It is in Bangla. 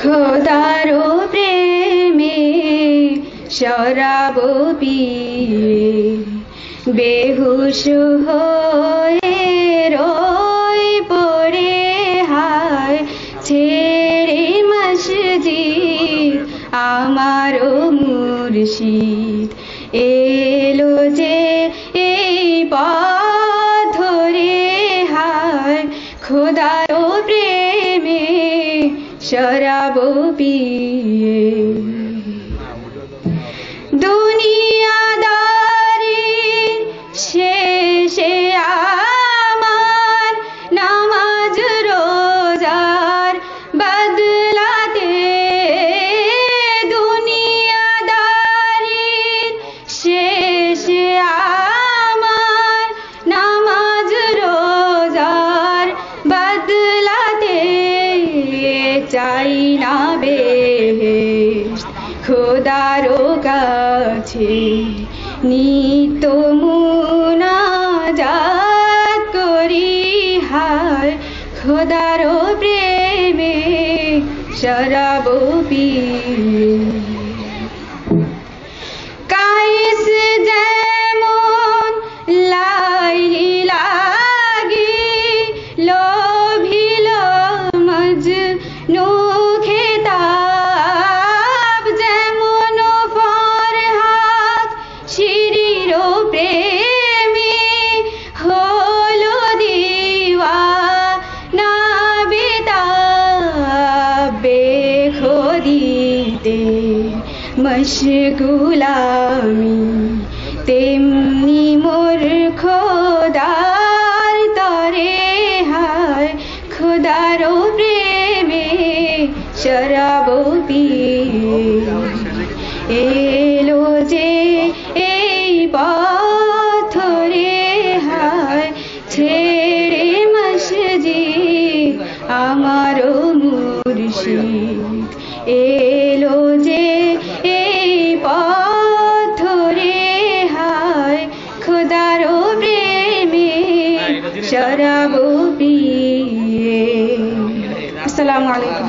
খোদারো প্রেমে শরাব পিয়ে বেহুশ হয়ে রই পড়ে হায় ছেড়ে মসজিদ আমারও মুর্শিদ এ खुदारो प्रेमे शराबो पिए। চাই না বে খোদারো কাছে নিত মুনাজাত করি হায় খোদারো প্রেমে শরাব পিয়ে মশগুলামি তেমনি মোর খোদার তরে হায় খোদারও প্রেমে শরাব এলো যে মুর্শিদ এলো যে এই পথ রে হায় খোদার প্রেমে শরাব পিয়ে। আসসালামু আলাইকুম।